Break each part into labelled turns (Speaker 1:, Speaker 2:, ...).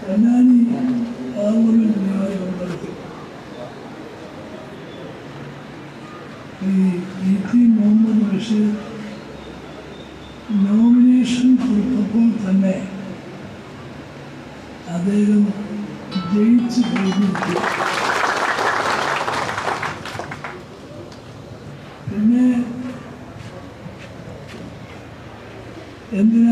Speaker 1: കന്നാനി parliament നിയോജകമണ്ഡലത്തിൽ ഈ E T Muhammad Basheer nomination കൊടുത്തപ്പോൾ തന്നെ അദ്ദേഹം ജയിച്ചു കഴിഞ്ഞിരിക്കും and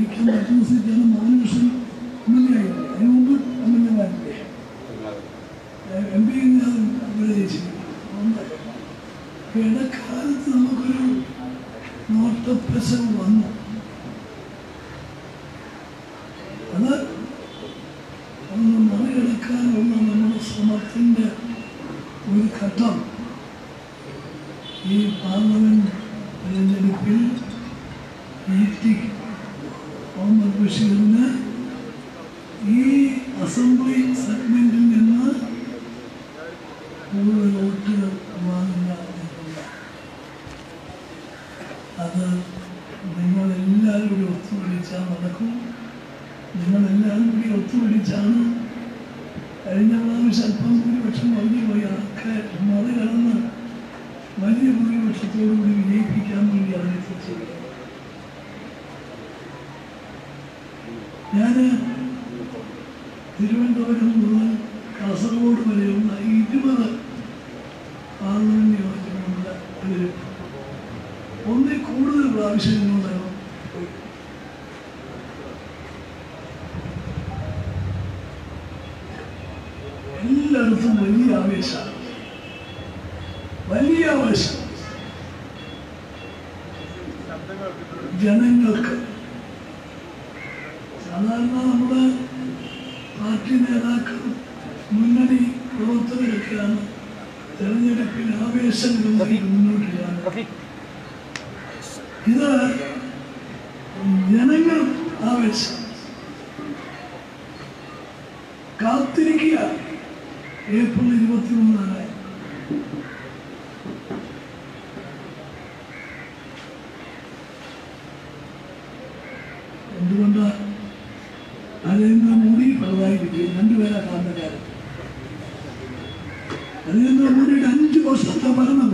Speaker 1: ജയിക്കാൻ പറ്റുന്ന സീറ്റാണ് നമുക്കൊരു വന്നു അത് ഒന്ന് മറികടക്കാനുള്ള നമ്മുടെ ശ്രമത്തിന്റെ ഒരു ഘട്ടം ഈ പാർലമെന്റ് തെരഞ്ഞെടുപ്പിൽ ഇ ടി മുഹമ്മദ് ബഷീറിന് ഈ അസംബ്ലി സെഗ്മെന്റിൽ നിന്ന് കൂടുതൽ വോട്ടുകൾ വാങ്ങുക എന്നുള്ള അത് നിങ്ങളെല്ലാവരും കൂടി ഒത്തുപിടിച്ചാൽ നടക്കും. നിങ്ങളെല്ലാവരും കൂടി ഒത്തുപിടിച്ചാണ് കഴിഞ്ഞ പ്രാവശ്യം അല്പം ഭൂരിപക്ഷം വലിയ പോയി അതൊക്കെ മറികടന്ന് വലിയ ഭൂരിപക്ഷത്തോടു കൂടി വിജയിപ്പിക്കാൻ വേണ്ടി അതിനെ ചെയ്യുന്നത് ഞാൻ തിരുവനന്തപുരം മുതൽ കാസർഗോഡ് വരെയുള്ള ഇരുപത് പാർലമെന്റ് നിയോജകമണ്ഡലങ്ങളിൽ ഒന്നിൽ കൂടുതൽ പ്രാവശ്യം നിങ്ങളാണ് എല്ലായിടത്തും വലിയ ആവേശമാണ് വലിയ ആവേശം. ജനങ്ങൾക്ക്. സാധാരണ നമ്മുടെ പാർട്ടി നേതാക്കളും മുന്നണി പ്രവർത്തകരൊക്കെയാണ് തെരഞ്ഞെടുപ്പിൽ ആവേശങ്ങളുമായി മുന്നോട്ട് ചെയ്യാൻ ഇത് ജനങ്ങൾ ആവേശം കാത്തിരിക്കുക ഏപ്രിൽ ഇരുപത്തി മൂന്നാണ് എന്തുകൊണ്ട് നരേന്ദ്രമോദി പിണറായി വിജയൻ രണ്ടുപേരാ കാരണക്കാരൻ നരേന്ദ്രമോദിയുടെ അഞ്ച് വർഷത്തെ ഭരണം?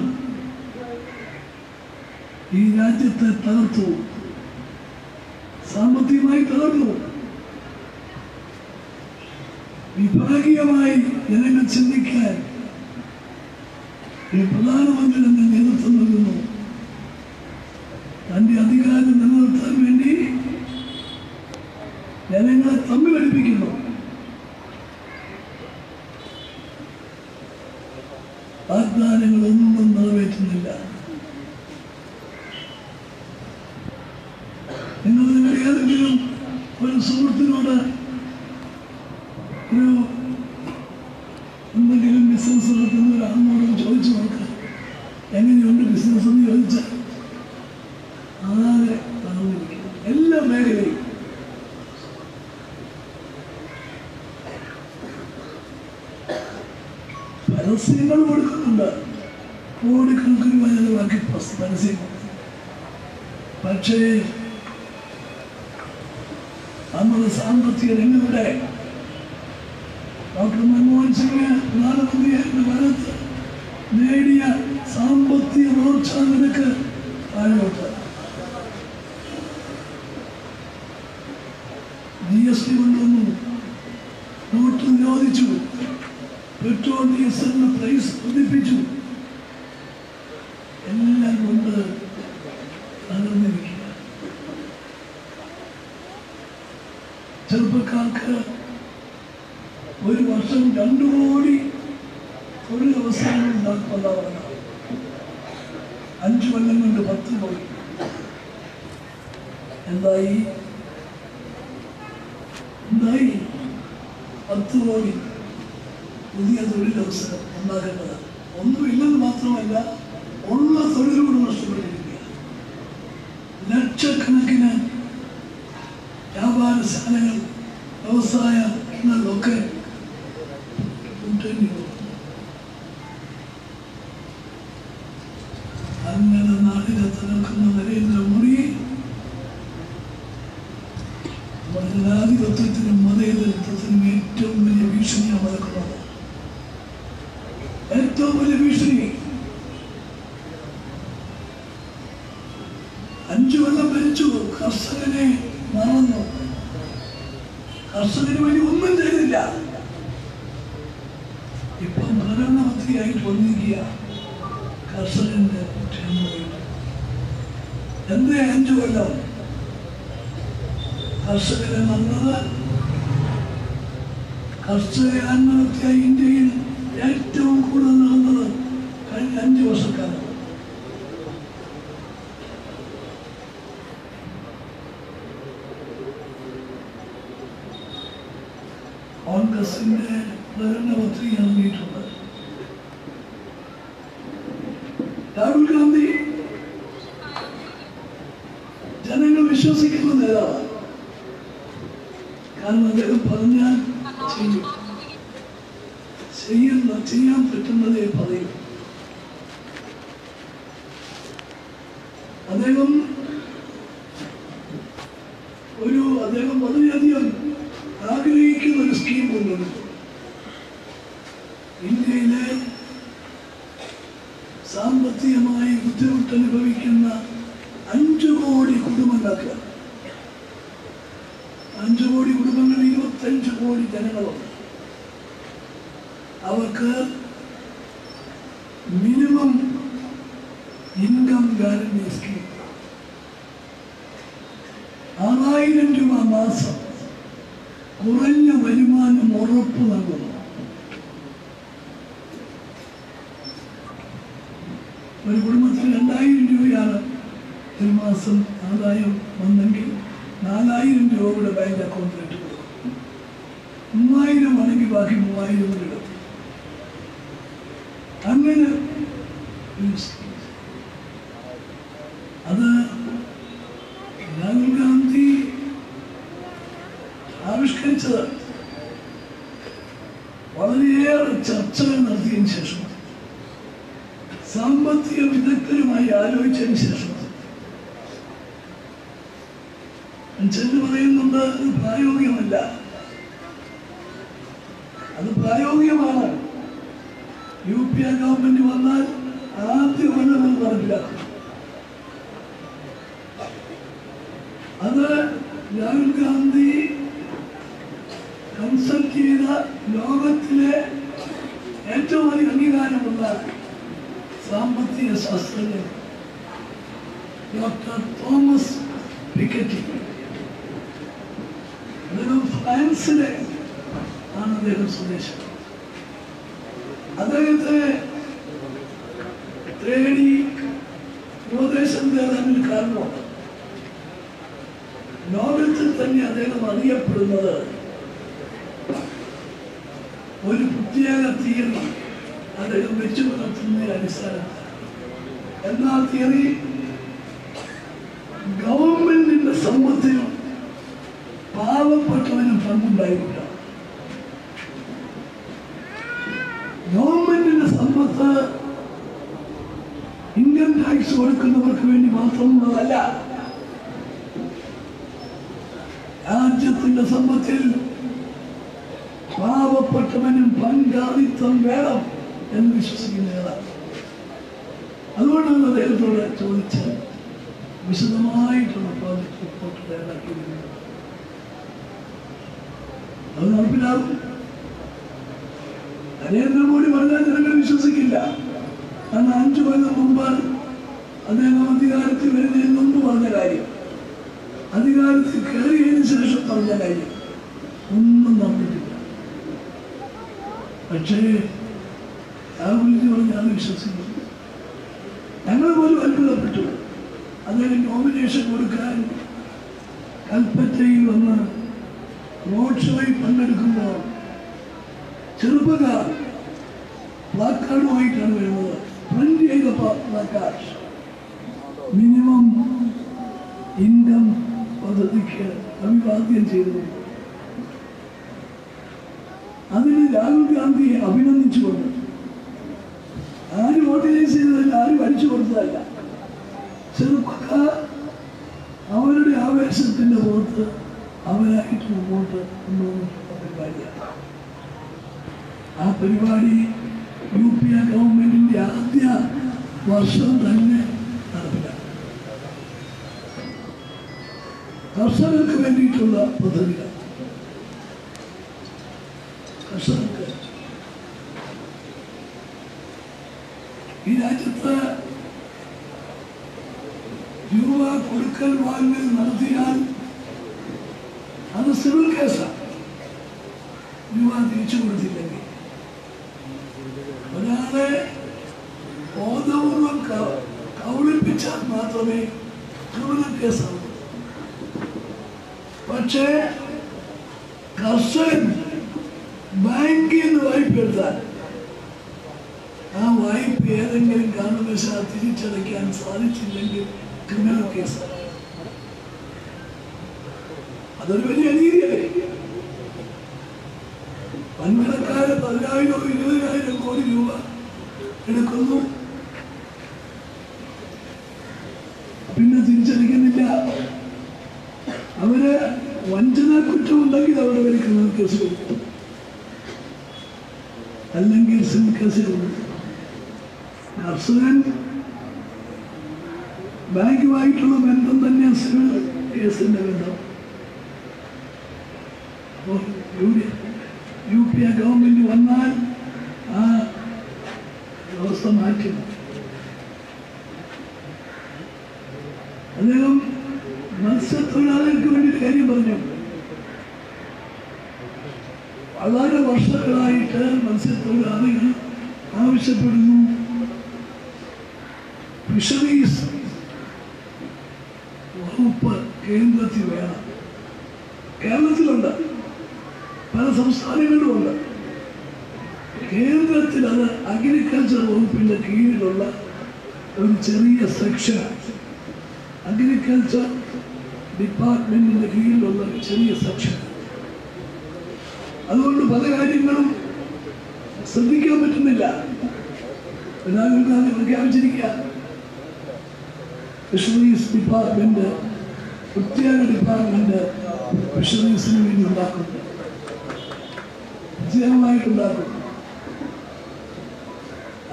Speaker 1: ഈ രാജ്യത്തെ തകർത്തു. സാമ്പത്തികമായി തകർന്നു വിഭാഗീയമായി ജനങ്ങൾ ചിന്തിക്കാൻ ഈ പ്രധാനമന്ത്രി തന്നെ ഏതെങ്കിലും ഒരു സുഹൃത്തിനോട് ഒരു എന്തെങ്കിലും ബിസിനസ് നടത്തുന്ന ഒരാളിനോട് ചോദിച്ചു നോക്ക്. എങ്ങനെയുണ്ട് ബിസിനസ് എന്ന് ചോദിച്ചാൽ ആകെ തളർന്നിരിക്കും എല്ലാ മേഖലയും പരസ്യങ്ങൾ കൊടുക്കുന്നുണ്ട്. കോടിക്കണക്കിന് പരസ്യം പക്ഷേ സാമ്പത്തിക രംഗവിടെ ഡോക്ടർ മൻമോഹൻ സിംഗ് പ്രധാനമന്ത്രിയായിരുന്ന കാലത്ത് നേടിയ സാമ്പത്തിക വളർച്ചാ നിരക്ക് താഴോട്ട്. ജി എസ് ടി കൊണ്ടുവന്നു. നോട്ട് നിരോധിച്ചു. പെട്രോൾ ഡീസലിന് പ്രൈസ് വർദ്ധിപ്പിച്ചു തൊഴിലാളിമാർക്ക് ഒരു വർഷം രണ്ടു കോടി തൊഴിലവസരങ്ങൾ ഉണ്ടാക്കുമെന്നാ പറഞ്ഞത് അഞ്ചു കൊല്ലം കൊണ്ട് പത്ത് കോടി എന്തായി എന്തായി പത്ത് കോടി പുതിയ ഉണ്ടാക്കേണ്ടത് ഒന്നുമില്ലെന്ന് മാത്രമല്ല ഉള്ള തൊഴിലുകൂടെ നഷ്ടപ്പെട്ടിരിക്കുക ലക്ഷക്കണക്കിന് വ്യാപാരശാലകൾ വ്യവസായങ്ങളിലൊക്കെ ഇപ്പം പ്രധാനമന്ത്രിയായിട്ട് വന്നിരിക്കുക. കർഷകന്റെ. എന്തേ അഞ്ചു കൊല്ലം? കർഷകരെ നന്നത്. കർഷക ആത്മഹത്യ ഇന്ത്യയിൽ ഏറ്റവും കൂടുതൽ നടന്നത് കഴിഞ്ഞ അഞ്ചു വർഷക്കാലം കോൺഗ്രസിന്റെ പ്രകടന പത്രിക നൽകിയിട്ടുണ്ട്. രാഹുൽ ഗാന്ധി ജനങ്ങൾ വിശ്വസിക്കുന്ന നേതാവാണ് കാരണം അദ്ദേഹം പറഞ്ഞാൽ ചെയ്യും. ചെയ്യുന്ന ചെയ്യാൻ പറ്റുന്നതേ പറയും. അദ്ദേഹം ഒരു അദ്ദേഹം വളരെയധികം ആഗ്രഹിക്കുന്ന ഒരു സ്കീം കൊണ്ടുവന്നു ഇന്ത്യയിലെ സാമ്പത്തികമായി ബുദ്ധിമുട്ട് അനുഭവിക്കുന്ന അഞ്ചു കോടി കുടുംബങ്ങൾക്ക് അഞ്ചു കോടി കുടുംബങ്ങൾ ഇരുപത്തഞ്ച് കോടി ജനങ്ങളുണ്ട് അവർക്ക് മിനിമം ഇൻകം ഗ്യാരണ്ടി സ്കീം. ആറായിരം രൂപ മാസം കുറഞ്ഞ വരുമാനം ഉറപ്പ് നൽകുന്നു ഒരു കുടുംബത്തിന് രണ്ടായിരം രൂപയാണ് ഒരു മാസം ആദായം വന്നെങ്കിൽ നാലായിരം രൂപ കൂടെ ബാങ്ക് അക്കൗണ്ടിലിട്ട് കൊടുക്കും മൂവായിരം ആണെങ്കിൽ ബാക്കി മൂവായിരം കൂടെ ഇടും അങ്ങനെ ഒരു സ്കീം. അത് രാഹുൽ ഗാന്ധി ആവിഷ്കരിച്ചത് വളരെയേറെ ചർച്ചകൾ നടത്തിയതിനു ശേഷം. സാമ്പത്തിക വിദഗ്ധരുമായി ആലോചിച്ചതിന് ശേഷം. ചെന്ന് പറയുന്നുണ്ട് അത് പ്രായോഗികമല്ല. അത് പ്രായോഗികമാണ്. യു പി എ ഗവൺമെന്റ് വന്നാൽ ആദ്യ കൊല്ലം പറഞ്ഞില്ല അത് രാഹുൽ ഗാന്ധി കൺസൾട്ട് ചെയ്ത ലോകത്തിലെ ഏറ്റവും അധികം അംഗീകാരമുള്ള സാമ്പത്തിക ശാസ്ത്രജ്ഞൻ. ഡോക്ടർ തോമസ് പിക്കറ്റി അദ്ദേഹം ഫ്രാൻസിലെ ആണ് അദ്ദേഹം സ്വദേശം. അദ്ദേഹത്തെ തേടി ഉപദേശം തേടാനിൽ കാരണമാണ് ലോകത്തിൽ തന്നെ അദ്ദേഹം അറിയപ്പെടുന്നത് ഒരു പ്രത്യേക തീയതി അദ്ദേഹം വെച്ചു പുലർത്തുന്ന അടിസ്ഥാനത്തിൽ എന്നാ തിയറി ഗവൺമെന്റിന്റെ സമ്പത്തിൽ പാവപ്പെട്ടവനും പങ്കുണ്ടായിട്ടില്ല. ഗവൺമെന്റിന്റെ സമ്പത്ത് ഇൻകം ടാക്സ് കൊടുക്കുന്നവർക്ക് വേണ്ടി മാത്രമുള്ളതല്ല. രാജ്യത്തിന്റെ സമ്പത്തിൽ പാവപ്പെട്ടവനും പങ്കാളിത്തം വേണം എന്ന് വിശ്വസിക്കുന്നതാണ് അതുകൊണ്ടാണ് അദ്ദേഹത്തോട് ചോദിച്ച് വിശദമായിട്ടുള്ള പ്രോജക്ട് റിപ്പോർട്ട് തയ്യാറാക്കിയിരിക്കുന്നത് അത് നടപ്പിലാകും. നരേന്ദ്രമോദി പറഞ്ഞാൽ ജനങ്ങൾ വിശ്വസിക്കില്ല. കാരണം അഞ്ചു കൊല്ലം മുമ്പ് അദ്ദേഹം അധികാരത്തിൽ വരുന്നതിന് മുമ്പ് പറഞ്ഞ കാര്യം. അധികാരത്തിൽ കയറിയതിനു ശേഷം പറഞ്ഞ കാര്യം. ഒന്നും നടന്നിട്ടില്ല. പക്ഷേ രാഹുൽജി പറഞ്ഞാൽ വിശ്വസിക്കുന്നു ഞങ്ങൾ പോലും അത്ഭുതപ്പെട്ടു. അതിന് നോമിനേഷൻ കൊടുക്കാൻ കൽപ്പറ്റയിൽ വന്ന് റോഡ് ഷോയിൽ പങ്കെടുക്കുമ്പോൾ ചെറുപ്പക്കാർ പ്ലാക്കാർഡുമായിട്ടാണ് വരുന്നത്. പ്രിന്റ് ചെയ്ത പ്ലാക്കാർഡ് മിനിമം ഇൻകം പദ്ധതിക്ക് അഭിവാദ്യം ചെയ്തു യു പി എ ഗവൺമെന്റിന്റെ ആദ്യ വർഷം തന്നെ നടപ്പിലാക്കി. കർഷകർക്ക് വേണ്ടിയിട്ടുള്ള പദ്ധതികൾ കർഷകർക്ക് ഈ രാജ്യത്ത് രൂപ കൊടുക്കൽ വാങ്ങൽ നടത്തിയാൽ അത് സിവിൽ കേസാണ് രൂപ തിരിച്ചു കൊടുത്തില്ലെങ്കിൽ ഒരാളെ ബോധപൂർവം ക- കബളിപ്പിച്ചാൽ മാത്രമേ ക്രിമിനൽ കേസാവൂ പക്ഷേ കർഷകൻ ബാങ്കിൽ നിന്ന് വായ്പ എടുത്താൽ ആ വായ്പ ഏതെങ്കിലും കാരണവശാൽ തിരിച്ചടയ്ക്കാൻ സാധിച്ചില്ലെങ്കിൽ ക്രിമിനൽ കേസ് അതൊരു വലിയ അനീതിയല്ലേ വൻകിടക്കാര് പതിനായിരം ഇരുപതിനായിരം കോടി രൂപ എടുക്കുന്നു പിന്നെ തിരിച്ചടിക്കുന്നില്ല അവർ വഞ്ചന കുറ്റം ഉണ്ടെങ്കിൽ അവരുടെ പേര് ക്രിമിനൽ കേസ് കൊടുക്കും അല്ലെങ്കിൽ സിവിൽ കേസ് കൊടുക്കും കർഷകൻ ബാങ്കുമായിട്ടുള്ള ബന്ധം തന്നെ സിവിൽ ബന്ധം. യു പി എ ഗവൺമെന്റ് വന്നാൽ ആ വ്യവസ്ഥ മാറ്റി. അദ്ദേഹം മത്സ്യത്തൊഴിലാളികൾക്ക് വേണ്ടി കാര്യം പറഞ്ഞു. വളരെ വർഷങ്ങളായിട്ട് മത്സ്യത്തൊഴിലാളികൾ ആവശ്യപ്പെടുന്നു ഫിഷറീസ് വകുപ്പ് കേന്ദ്രത്തിൽ വേണം കേരളത്തിലുണ്ട് പല സംസ്ഥാനങ്ങളിലുമുണ്ട് കേന്ദ്രത്തിൽ അത് അഗ്രികൾച്ചർ വകുപ്പിന്റെ കീഴിലുള്ള ഒരു ചെറിയ സെക്ഷൻ. അഗ്രികൾച്ചർ ഡിപ്പാർട്ട്മെന്റിന്റെ കീഴിലുള്ള ചെറിയ സെക്ഷൻ. അതുകൊണ്ട് പല കാര്യങ്ങളും ശ്രദ്ധിക്കാൻ പറ്റുന്നില്ല. രാഹുൽ ഗാന്ധി പ്രഖ്യാപിച്ചിരിക്കുക. ഫിഷറീസ് ഡിപ്പാർട്ട്മെന്റ് പ്രത്യേക ഡിപ്പാർട്ട്മെന്റ് ഫിഷറീസിന് വേണ്ടി ഉണ്ടാക്കുന്നു പ്രത്യേകമായിട്ടുണ്ടാക്കുന്നു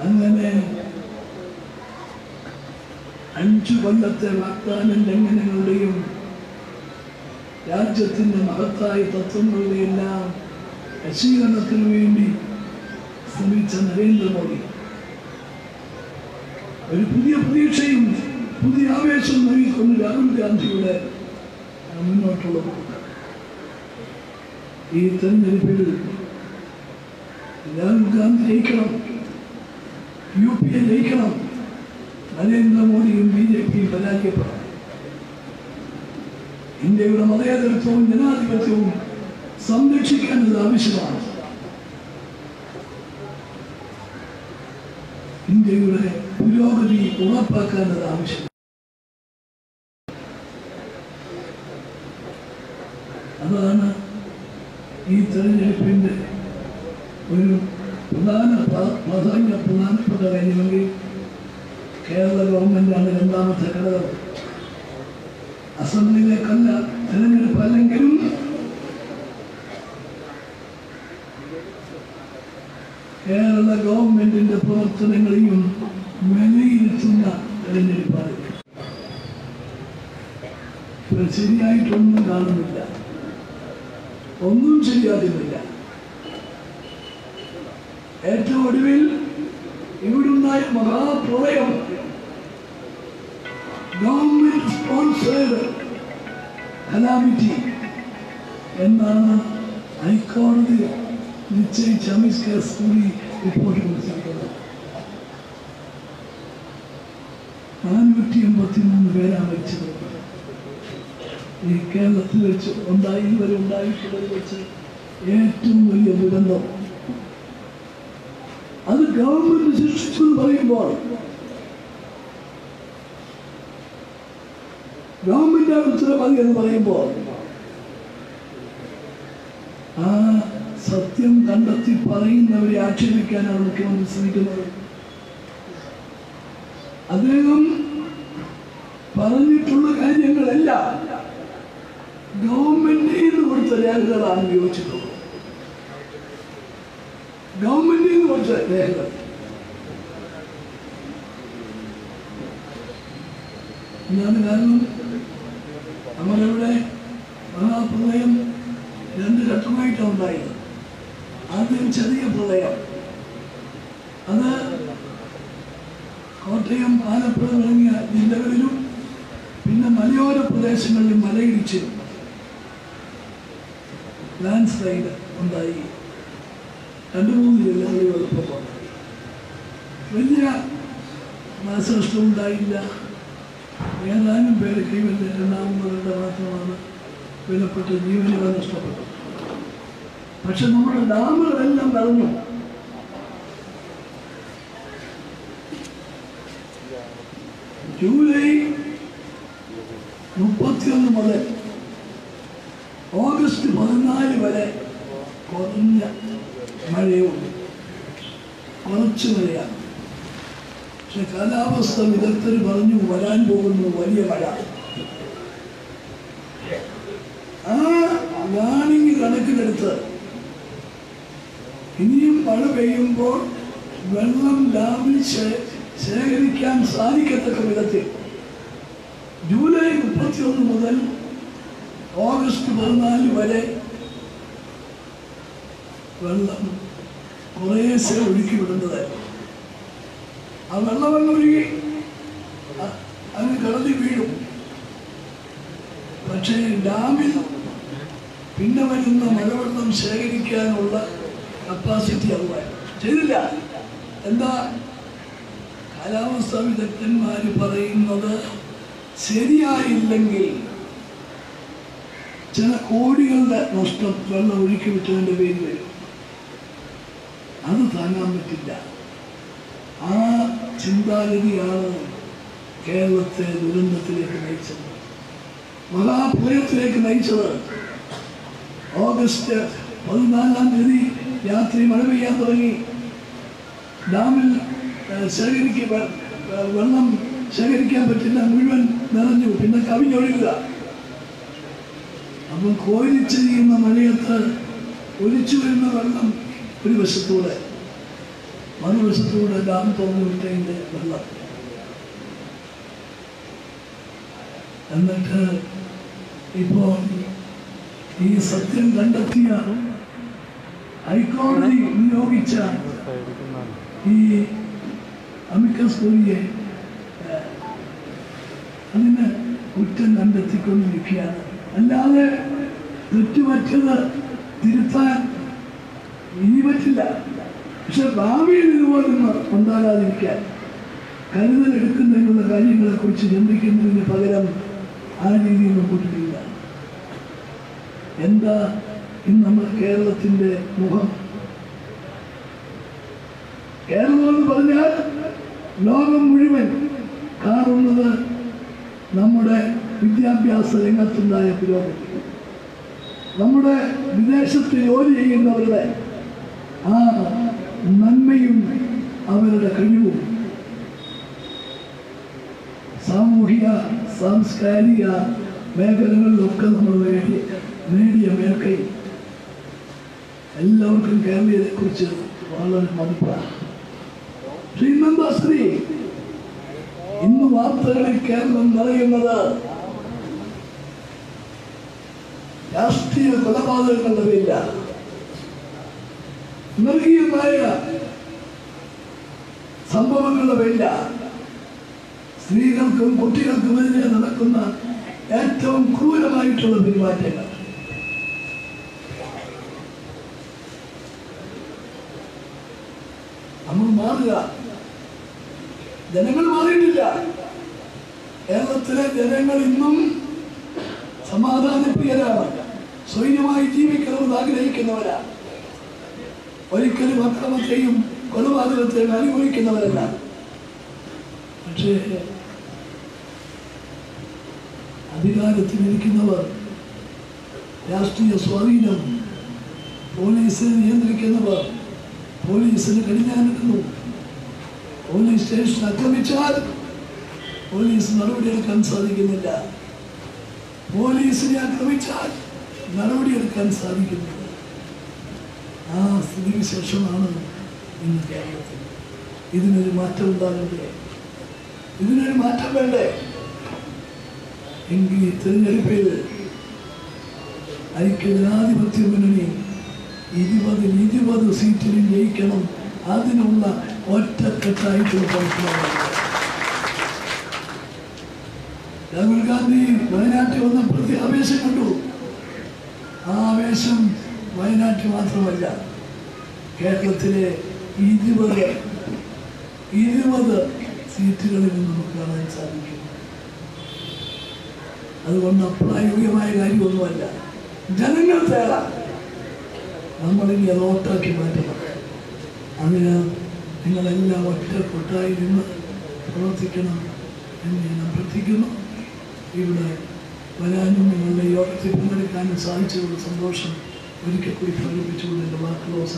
Speaker 1: അങ്ങനെ അഞ്ചു കൊല്ലത്തെ വാഗ്ദാന ലംഘനങ്ങളുടെയും രാജ്യത്തിന്റെ മഹത്തായ തത്വങ്ങളുടെയെല്ലാം വശീകരണത്തിന് വേണ്ടി ശ്രമിച്ച നരേന്ദ്രമോദി ഒരു പുതിയ പ്രതീക്ഷയും പുതിയ ആവേശവും നൽകിക്കൊണ്ട് രാഹുൽ ഗാന്ധിയുടെ മുന്നോട്ടുള്ള. ഈ തെരഞ്ഞെടുപ്പിൽ രാഹുൽ ഗാന്ധി ജയിക്കണം നരേന്ദ്രമോദിയും ബി ജെ പിയും പരാജയപ്പെടണം ഇന്ത്യയുടെ മതേതരത്വവും ജനാധിപത്യവും സംരക്ഷിക്കേണ്ടത് ആവശ്യമാണ് ഇന്ത്യയുടെ പുരോഗതി ഉറപ്പാക്കേണ്ടത് ആവശ്യം അതാണ് ഈ തെരഞ്ഞെടുപ്പിൻ്റെ ഒരു പ്രധാന പ്ര- പ്രാധാന്യ പ്രധാനപ്പെട്ട കാര്യമെങ്കിൽ കേരള ഗവൺമെന്റാണ് രണ്ടാമത്തെ ഘടകം. അസംബ്ലിയിലേക്കല്ല തെരഞ്ഞെടുപ്പ് അല്ലെങ്കിലും കേരള ഗവൺമെന്റിന്റെ പ്രവർത്തനങ്ങളെയും വിലയിരുത്തുന്ന തെരഞ്ഞെടുപ്പാണ്. ശരിയായിട്ടൊന്നും കാണുന്നില്ല. ഒന്നും ശരിയാകുന്നില്ല ഏറ്റവും ഒടുവിൽ ഇവിടുണ്ടായ മഹാപ്രളയം ഗവൺമെന്റ് സ്പോൺസേഡ് കലാമിറ്റി. എന്നാണ് ഹൈക്കോടതി നിശ്ചയിച്ച അമിത് കേസ് കൂടി റിപ്പോർട്ട് കൊടുത്തിരിക്കുന്നത്. നാനൂറ്റി എൺപത്തി മൂന്ന് പേരാണ് മരിച്ചത്. ഈ കേരളത്തിൽ വെച്ച് ഉണ്ടായി ഇതുവരെ ഉണ്ടായിട്ടുള്ളത് വെച്ച് ഏറ്റവും വലിയ ദുരന്തം. അത് ഗവൺമെന്റ് ശിക്ഷിച്ചു എന്ന് പറയുമ്പോൾ ഗവൺമെന്റാണ് ഉത്തരവാദി എന്ന് പറയുമ്പോൾ ആ സത്യം കണ്ടെത്തി പറയുന്നവരെ ആക്ഷേപിക്കാനാണ് മുഖ്യമന്ത്രി ശ്രമിക്കുന്നത്. അദ്ദേഹം പറഞ്ഞിട്ടുള്ള കാര്യങ്ങളല്ല ഗവൺമെന്റിൽ നിന്ന് കൊടുത്ത രേഖകളാണ് ഉപയോഗിച്ചിട്ടുള്ളത് ഗവൺമെന്റിൽ നിന്ന് കൊടുത്ത രേഖകൾ. ഞാൻ കാരണം? നമ്മളിവിടെ? മഹാപ്രളയം രണ്ട് ഘട്ടമായിട്ടാണ് ഉണ്ടായത്. ആദ്യം ചെറിയ പ്രളയം. അത് കോട്ടയം ആലപ്പുഴ തുടങ്ങിയ ജില്ലകളിലും പിന്നെ മലയോര പ്രദേശങ്ങളിലും മലയിടിച്ചിലും ലാൻഡ് സ്ലൈഡ് ഉണ്ടായി. രണ്ട് മൂന്ന് ജില്ലകളിൽ വലിയ നാശനഷ്ടം ഉണ്ടായില്ല. ഏതാനും പേര് ജീവന്റെ രണ്ടാമതുകളുടെ മാത്രമാണ് വിലപ്പെട്ട ജീവനുകൾ നഷ്ടപ്പെട്ടു പക്ഷെ നമ്മുടെ ഡാമുകളെല്ലാം നിറഞ്ഞു ജൂലൈ മുപ്പത്തിയൊന്ന് മുതൽ ഓഗസ്റ്റ് പതിനാല് വരെ കുറഞ്ഞ മഴയുണ്ട്. കുറച്ച് മഴയാണ്. കാലാവസ്ഥ വിദഗ്ധർ പറഞ്ഞു വരാൻ പോകുന്നു വലിയ മഴ. ആ വാണിംഗ് കണക്കിലെടുത്ത്. ഇനിയും മഴ പെയ്യുമ്പോൾ വെള്ളം ഡാമിൽ ശേഖരിക്കാൻ സാധിക്കത്തക്ക വിധത്തിൽ. ജൂലൈ മുപ്പത്തിയൊന്ന് മുതൽ ഓഗസ്റ്റ് പതിനാല് വരെ വെള്ളം കുറേശ്ശെ ഒഴുക്കി വിടുന്നതായിരുന്നു ആ വെള്ളമങ്ങ് ഒഴുകി അങ്ങ് കടലിൽ വീഴും. പക്ഷേ ഡാമിൽ പിന്നെ വരുന്ന മഴവെള്ളം ശേഖരിക്കാനുള്ള കപ്പാസിറ്റി അതുപോലെ ചെയ്തില്ല. എന്താ? കാലാവസ്ഥാ വിദഗ്ധന്മാർ പറയുന്നത് ശരിയായില്ലെങ്കിൽ ചില കോടികളുടെ നഷ്ടം വെള്ളം ഒഴുക്കി വിട്ടതിന്റെ പേര് വരും. അത് താങ്ങാൻ പറ്റില്ല. ആ ചിന്താഗതിയാണ് കേരളത്തെ ദുരന്തത്തിലേക്ക് നയിച്ചത്. മഹാപ്രയത്തിലേക്ക് നയിച്ചത്. ഓഗസ്റ്റ് പതിനാലാം തീയതി രാത്രി മഴ പെയ്യാൻ തുടങ്ങി. ഡാമിൽ ശേഖരിക്ക വെള്ളം ശേഖരിക്കാൻ പറ്റില്ല. മുഴുവൻ നിറഞ്ഞു. പിന്നെ കവിഞ്ഞൊഴുകുക. അപ്പം കോരിച്ചെയ്യുന്ന മഴയത്ത് ഒലിച്ചു വരുന്ന വെള്ളം ഒരു വശത്തൂടെ. മറുവശത്തൂടെ ഡാം തുറന്നു വിട്ടതിന്റെ വെള്ളം. എന്നിട്ട് ഇപ്പോൾ ഈ സത്യം കണ്ടെത്തിയ ഹൈക്കോടതി നിയോഗിച്ച ഈ അമിക്കസ് കൂറിയെ അതിന് കുറ്റം കണ്ടെത്തിക്കൊണ്ടിരിക്കുകയാണ്. അല്ലാതെ തെറ്റുപറ്റത് തിരുത്താൻ ഇനി പറ്റില്ല. പക്ഷെ ഭാവിയിൽ ഇതുപോലെ ഉണ്ടാകാതിരിക്കാൻ കരുതൽ എടുക്കുന്നതിനുള്ള കാര്യങ്ങളെക്കുറിച്ച് ചിന്തിക്കുന്നതിന് പകരം ആ രീതിയിൽ മുമ്പോട്ടില്ല എന്താ ഇന്ന് നമ്മൾ കേരളത്തിന്റെ മുഖം? കേരളം എന്ന് പറഞ്ഞാൽ ലോകം മുഴുവൻ കാണുന്നത് നമ്മുടെ വിദ്യാഭ്യാസ രംഗത്തുണ്ടായ പുരോഗതി നമ്മുടെ വിദേശത്ത് ജോലി ചെയ്യുന്നവരുടെ ആ നന്മയും അവരുടെ കഴിവും. സാമൂഹിക സാംസ്കാരിക മേഖലകളിലൊക്കെ നമ്മൾ നേടിയ നേടിയ മേൽക്കൈ എല്ലാവർക്കും കേരളീയരെ കുറിച്ച് വളരെ മതിപ്പാണ്. ശ്രീ ഇന്നെന്താ സ്ത്രീ ഇന്ന് വാർത്തകളിൽ കേരളം നിറയുന്നത് രാഷ്ട്രീയ കൊലപാതകങ്ങളുടെ പേരില്ല മൃഗീയമായ സംഭവങ്ങളുമില്ല സ്ത്രീകൾക്കും കുട്ടികൾക്കും എതിരെ നടക്കുന്ന ഏറ്റവും ക്രൂരമായിട്ടുള്ള പെരുമാറ്റങ്ങൾ. നമ്മൾ മാറുക. ജനങ്ങൾ മാറിയിട്ടില്ല. കേരളത്തിലെ ജനങ്ങൾ ഇന്നും സമാധാനപ്രിയരാണ്. സ്വൈര്യമായി ജീവിക്കണമെന്ന് ആഗ്രഹിക്കുന്നവരാണ്. ഒരിക്കലും അക്രമത്തെയും കൊലപാതകത്തെയും അനുഭവിക്കുന്നവരല്ല. പക്ഷേ അധികാരത്തിലിരിക്കുന്നവർ രാഷ്ട്രീയ സ്വാധീനം പോലീസിനെ നിയന്ത്രിക്കുന്നവർ പോലീസിന് കടിഞ്ഞാനിടുന്നു പോലീസ് സ്റ്റേഷൻ ആക്രമിച്ചാൽ പോലീസ് നടപടിയെടുക്കാൻ സാധിക്കുന്നില്ല. പോലീസിനെ ആക്രമിച്ചാൽ നടപടിയെടുക്കാൻ സാധിക്കുന്നില്ല ആ സ്ഥിതിവിശേഷമാണ് ഇന്ന് കേരളത്തിൽ. ഇതിനൊരു മാറ്റം ഉണ്ടാകണ്ടേ? ഇതിനൊരു മാറ്റം വേണ്ടേ? എങ്കിൽ തിരഞ്ഞെടുപ്പിൽ ഐക്യജനാധിപത്യ മുന്നണി ഇരുപതിൽ ഇരുപത് സീറ്റിലും ജയിക്കണം. അതിനുള്ള ഒറ്റക്കെട്ടായിട്ടുള്ള രാഹുൽ ഗാന്ധി വയനാട്ടിൽ വന്നപ്പോഴത്തെ ആവേശം കണ്ടു. ആ ആവേശം വയനാട്ടിൽ മാത്രമല്ല കേരളത്തിലെ ഇരുപത് ഇരുപത് സീറ്റുകളിൽ നമുക്ക് കാണാൻ സാധിക്കും. അതുകൊണ്ട് അപ്രായോഗികമായ കാര്യമൊന്നുമല്ല. ജനങ്ങൾ തയ്യാറാണ് നമ്മളിനി അത് ഓട്ടാക്കി മാറ്റണം. അതിന് നിങ്ങളെല്ലാം ഒറ്റക്കൊട്ടായി നിന്ന് പ്രവർത്തിക്കണം എന്ന് ഞാൻ അഭ്യർത്ഥിക്കുന്നു. ഇവിടെ വരാനും നിങ്ങളുടെ യോഗത്തിൽ പങ്കെടുക്കാനും സാധിച്ചതിലുള്ള സന്തോഷം. Really quickly, if I look between the Mark Laws